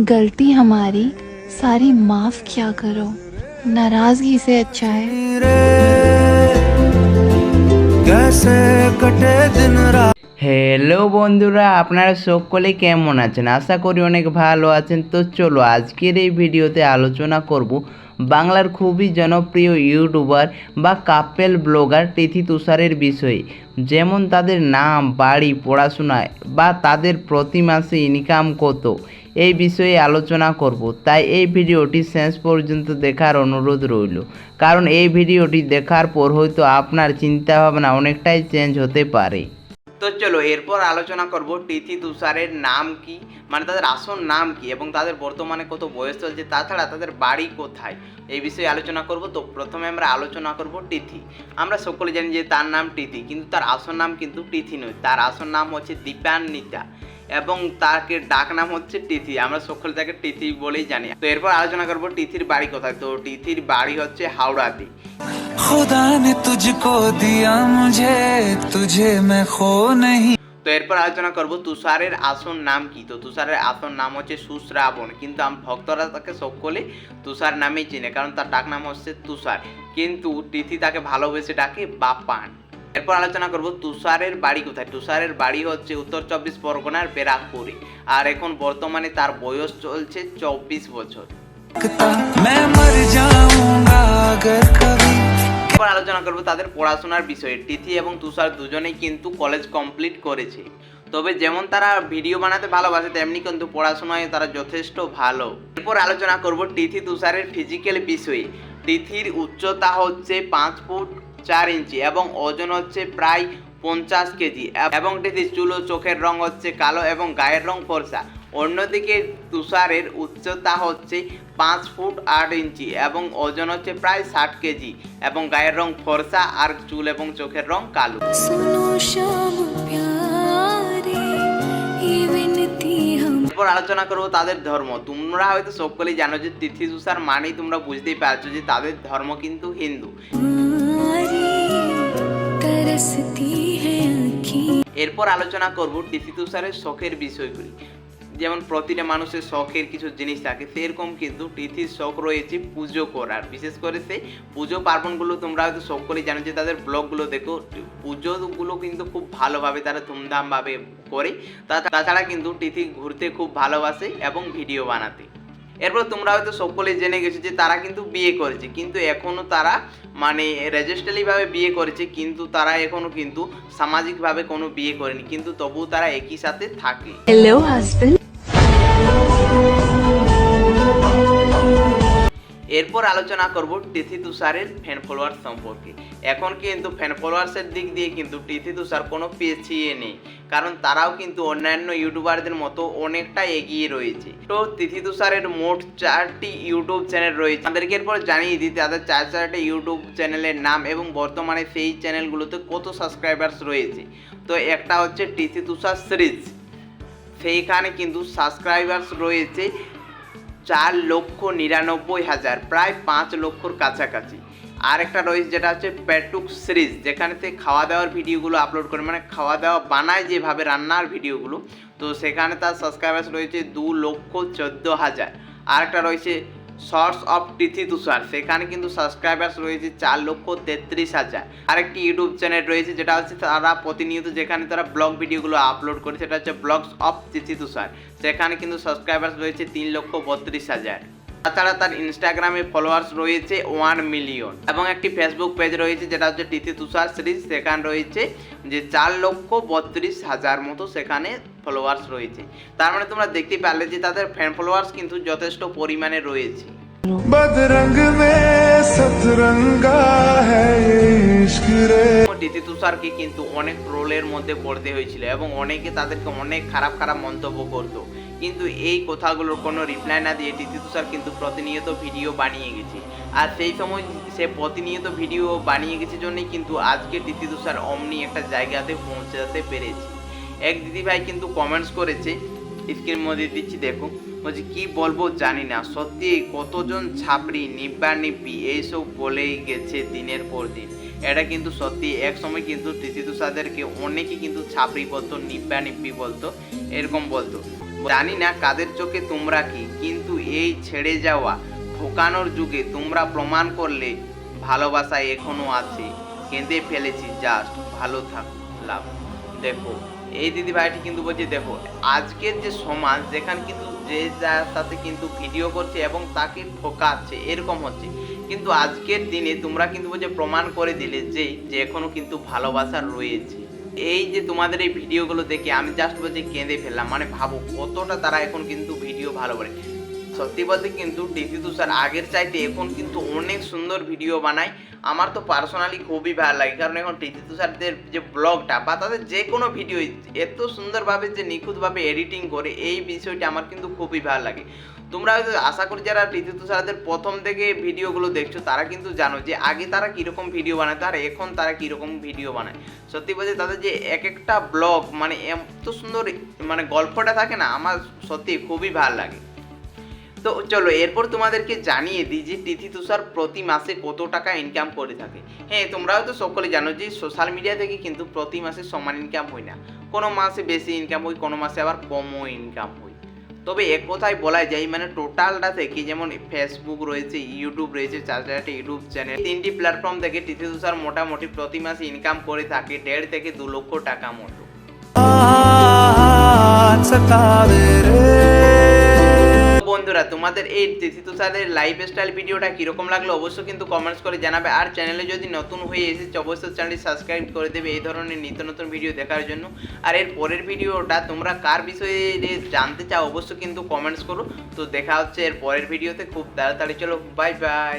गलती हमारी सारी माफ किया करो नाराजगी से अच्छा है रे कैसे कटे दिन रात হ্যালো বন্ধুরা আপনারা সকলে কেমন আছেন আশা করি অনেক ভালো আছেন তো চলো আজকের এই ভিডিওতে আলোচনা করব বাংলার খুবই জনপ্রিয় ইউটিউবার বা কাপেল ব্লগার তিথি তুষারের বিষয়ে যেমন তাদের নাম বাড়ি পড়াশোনা বা তাদের প্রতি মাসে ইনকাম কত এই বিষয়ে আলোচনা করব। তাই এই ভিডিওটি শেষ পর্যন্ত দেখার অনুরোধ রইল। কারণ এই ভিডিওটি দেখার পর হয়তো আপনার চিন্তাভাবনা অনেকটাই চেঞ্জ হতে পারে। তো চলো, এরপর আলোচনা করব তিথি তুষারের নাম কি? মানে তাদের আসল নাম কি? এবং তাদের বর্তমানে কত বয়স চলছে? তাছাড়া তাদের বাড়ি কোথায়? এই বিষয়ে আলোচনা করব। তো প্রথমে আমরা আলোচনা করব তিথি। আমরা সকলে জানি যে তার নাম তিথি, কিন্তু তার আসল নাম কিন্তু তিথি নয়। তার আসল নাম হচ্ছে দীপান্বিতা। এবং তাকে ডাক নাম হচ্ছে টিথি। আমরা সকলে তাকে টিথি বলেই জানি। তো এরপর আলোচনা করব টিথির বাড়ি কোথায়। তো টিথির বাড়ি হচ্ছে হাওড়াতে খুদা নে তুঝকো দিয়া মুঝে তুঝে মে খো নহীं। তো এরপর আলোচনা করব তুষারের আসন নাম কি? তো তুষারের আসন নাম হচ্ছে সুশ্রাবণ। কিন্তু আমি ভক্তরা তাকে সকলে তুষার নামেই চিনে কারণ তার ডাক নাম হচ্ছে তুষার। কিন্তু তিথি তাকে ভালোবেসে ডাকে বাপান। এরপর আলোচনা করব তুষারের বাড়ি কোথায়? তুষারের বাড়ি হচ্ছে উত্তর চব্বিশ পরগনার বেরাকপুরে। আর এখন বর্তমানে তার বয়স চলছে চব্বিশ বছর। এরপর আলোচনা করব তাদের পড়াশোনার বিষয়ে। তিথি এবং তুষার দুজনেই কিন্তু কলেজ কমপ্লিট করেছে। তবে যেমন তারা ভিডিও বানাতে ভালোবাসে তেমনি কিন্তু পড়াশোনায় তারা যথেষ্ট ভালো। এরপর আলোচনা করব তিথি তুষারের ফিজিক্যাল বিষয়ে। তিথির উচ্চতা হচ্ছে পাঁচ ফুট চার ইঞ্চি এবং ওজন হচ্ছে প্রায় পঞ্চাশ কেজি এবং এটিতে চুল ও চোখের রং হচ্ছে কালো এবং গায়ের রং ফর্সা। অন্যদিকে তুষারের উচ্চতা হচ্ছে পাঁচ ফুট আট ইঞ্চি এবং ওজন হচ্ছে প্রায় ষাট কেজি এবং গায়ের রং ফর্সা আর চুল এবং চোখের রং কালো। এরপর আলোচনা করব তাদের ধর্ম। তোমরা হয়তো সকলেই জানো যে তিথি তুষার মানেই তোমরা বুঝতেই পারছ যে তাদের ধর্ম কিন্তু হিন্দু। এরপর আলোচনা করব তিথি তুষারের শখের বিষয়গুলি। যেমন প্রতিটা মানুষের শখের কিছু জিনিস থাকে, সেরকম কিন্তু তিথির শখ রয়েছে পুজো করার। বিশেষ করে সেই পুজো পার্বণগুলো তোমরা হয়তো সকলেই জানো যে তাদের ব্লগগুলো দেখো, পুজোগুলো কিন্তু খুব ভালোভাবে তারা ধুমধামভাবে করে। তাছাড়া কিন্তু তিথি ঘুরতে খুব ভালোবাসে এবং ভিডিও বানাতে। এরপর তোমরা হয়তো সকলেই জেনে গেছো যে তারা কিন্তু বিয়ে করেছে, কিন্তু এখনও তারা মানে রেজিস্ট্রালিভাবে বিয়ে করেছে, কিন্তু তারা এখনও কিন্তু সামাজিকভাবে কোনো বিয়ে করেনি, কিন্তু তবুও তারা একই সাথে থাকে। হ্যালো হাজবেন্ড এরপর আলোচনা করব তিথি তুষারের ফ্যান ফলোয়ার সম্পর্কে। এখন কিন্তু ফ্যান ফলোয়ার্সের দিক দিয়ে কিন্তু তিথি তুষার কোনো পিছিয়ে নেই, কারণ তারাও কিন্তু অন্যান্য ইউটিউবারদের মতো অনেকটা এগিয়ে রয়েছে। তো তিথি তুষারের মোট চারটি ইউটিউব চ্যানেল রয়েছে। আমাদেরকে এরপর জানিয়ে দিই, তাদের চার চারটে ইউটিউব চ্যানেলের নাম এবং বর্তমানে সেই চ্যানেলগুলোতে কত সাবস্ক্রাইবার্স রয়েছে। তো একটা হচ্ছে তিথি তুষার সিরিজ সেইখানে কিন্তু সাবস্ক্রাইবার্স রয়েছে। চার লক্ষ নিরানব্বই হাজার, প্রায় পাঁচ লক্ষর কাছাকাছি। আরেকটা রয়েছে যেটা হচ্ছে পেটুক সিরিজ যেখানেতে খাওয়া দাওয়ার ভিডিওগুলো আপলোড করে মানে খাওয়া দাওয়া বানায় যেভাবে রান্নার ভিডিওগুলো, তো সেখানে তার সাবস্ক্রাইবার্স রয়েছে দু লক্ষ চোদ্দ হাজার। আরেকটা রয়েছে শর্টস অফ তিথি তুষার সেখানে কিন্তু সাবস্ক্রাইবার্স রয়েছে চার লক্ষ তেত্রিশ হাজার। আরেকটি ইউটিউব চ্যানেল রয়েছে, যেটা হচ্ছে তারা প্রতিনিয়ত যেখানে তারা ব্লগ ভিডিওগুলো আপলোড করে, সেটা হচ্ছে ব্লগস অফ তিথি তুষার সেখানে কিন্তু সাবস্ক্রাইবার্স রয়েছে তিন লক্ষ বত্রিশ হাজার। তাছাড়া তার ইনস্টাগ্রামে ফলোয়ার্স রয়েছে ওয়ান মিলিয়ন এবং একটি ফেসবুক পেজ রয়েছে যেটা হচ্ছে তিথি তুষার সিরিজ সেখানে রয়েছে যে চার লক্ষ বত্রিশ হাজার মতো সেখানে ফলোয়ার্স রয়েছে তার মানে তোমরা দেখতে পারলে যে তাদের ফ্যান ফলোয়ার্স কিন্তু যথেষ্ট পরিমাণে রয়েছে बदरंग में सतरंगा है ये इश्क रे তিথি তুষারকে কিন্তু অনেক ট্রোলের মধ্যে পড়তে হয়েছিল এবং অনেকে তাদেরকে অনেক খারাপ খারাপ মন্তব্য করতো কিন্তু এই কথাগুলোর কোনো রিপ্লাই না দিয়ে তিথি তুষার কিন্তু প্রতিনিয়ত ভিডিও বানিয়ে গেছে। আর সেই সময় সে প্রতিনিয়ত ভিডিও বানিয়ে গেছে জন্যই কিন্তু আজকে তিথি তুষার অমনি একটা জায়গাতে পৌঁছাতে পেরেছে। এক দিদিভাই কিন্তু কমেন্টস করেছে স্ক্রিন মধ্যে দিচ্ছি, দেখো। বলছি, কি বলব জানি না, সত্যি কতজন ছাপড়ি নিব্বা নিব্বি এইসব বলেই গেছে দিনের পর দিন। এটা কিন্তু সত্যি, এক সময় কিন্তু তিথি তুষারদেরকে অনেকে কিন্তু ছাপড়ি বলতো নিব্বা নিব্বি বলতো, এরকম বলতো। জানি না কাদের চোখে তোমরা কি, কিন্তু এই ছেড়ে যাওয়া ঠোকানোর যুগে তোমরা প্রমাণ করলে ভালোবাসা এখনও আছে। কেঁদে ফেলেছি জাস্ট ভালো থাক লাভ দেখো, এই দিদি ভাইটি কিন্তু বলছে, দেখো, আজকের যে সমাজ, যেখানে কিন্তু যে যার সাথে কিন্তু ভিডিও করছে এবং তাকে ঠোকাচ্ছে, এরকম হচ্ছে। কিন্তু আজকের দিনে তোমরা কিন্তু বলছে, প্রমাণ করে দিলে যে যে এখনও কিন্তু ভালোবাসা রয়েছে। এই যে তোমাদের এই ভিডিওগুলো দেখে আমি জাস্ট বলছি কেঁদে ফেললাম। মানে ভাবো কতটা তারা এখন কিন্তু ভিডিও ভালো করে। সত্যি বলতে কিন্তু ডিসি তুষার আগের চাইতে এখন কিন্তু অনেক সুন্দর ভিডিও বানায়। আমার তো পার্সোনালি খুবই ভালো লাগে, কারণ এখন ডিসি তুষারদের যে ব্লগটা বা তাদের যে কোনো ভিডিও এত সুন্দরভাবে যে নিখুঁতভাবে এডিটিং করে, এই বিষয়টা আমার কিন্তু খুবই ভালো লাগে। তোমরা হয়তো আশা করি যারা ঋতু তুষারদের প্রথম থেকে ভিডিওগুলো দেখছ, তারা কিন্তু জানো যে আগে তারা কীরকম ভিডিও বানাতো আর এখন তারা কীরকম ভিডিও বানায়। সত্যি বলতে তাদের যে এক একটা ব্লগ মানে এত সুন্দর মানে গল্পটা থাকে না, আমার সত্যি খুবই ভালো লাগে। তো চলো, এরপর তোমাদেরকে জানিয়ে দিই যে তিথি তুষার প্রতি মাসে কত টাকা ইনকাম করে থাকে। হ্যাঁ তোমরাও তো সকলে জানো যে সোশ্যাল মিডিয়া থেকে কিন্তু প্রতি মাসে সমান ইনকাম হয় না। কোনো মাসে বেশি ইনকাম হয়, কোনো মাসে আবার কমও ইনকাম হয়। তবে এক কথায় বলা যায় মানে টোটালটা থেকে যেমন ফেসবুক রয়েছে ইউটিউব রয়েছে চারটা একটা ইউটিউব চ্যানেল তিনটি প্ল্যাটফর্ম থেকে তিথি তুষার মোটামুটি প্রতি মাসে ইনকাম করে থাকে দেড় থেকে দু লক্ষ টাকা মতো। বন্ধুরা, তোমাদের এই তিথি তুষারের লাইফ স্টাইল ভিডিওটা কীরকম লাগল অবশ্যই কিন্তু কমেন্টস করে জানাবে। আর চ্যানেলে যদি নতুন হয়ে এসেছে, অবশ্যই চ্যানেলটি সাবস্ক্রাইব করে দেবে এই ধরনের নিত্য নতুন ভিডিও দেখার জন্য। আর এর পরের ভিডিওটা তোমরা কার বিষয়ে জানতে চাও, অবশ্যই কিন্তু কমেন্টস করো। তো দেখা হচ্ছে এর পরের ভিডিওতে খুব তাড়াতাড়ি চলো বাই বাই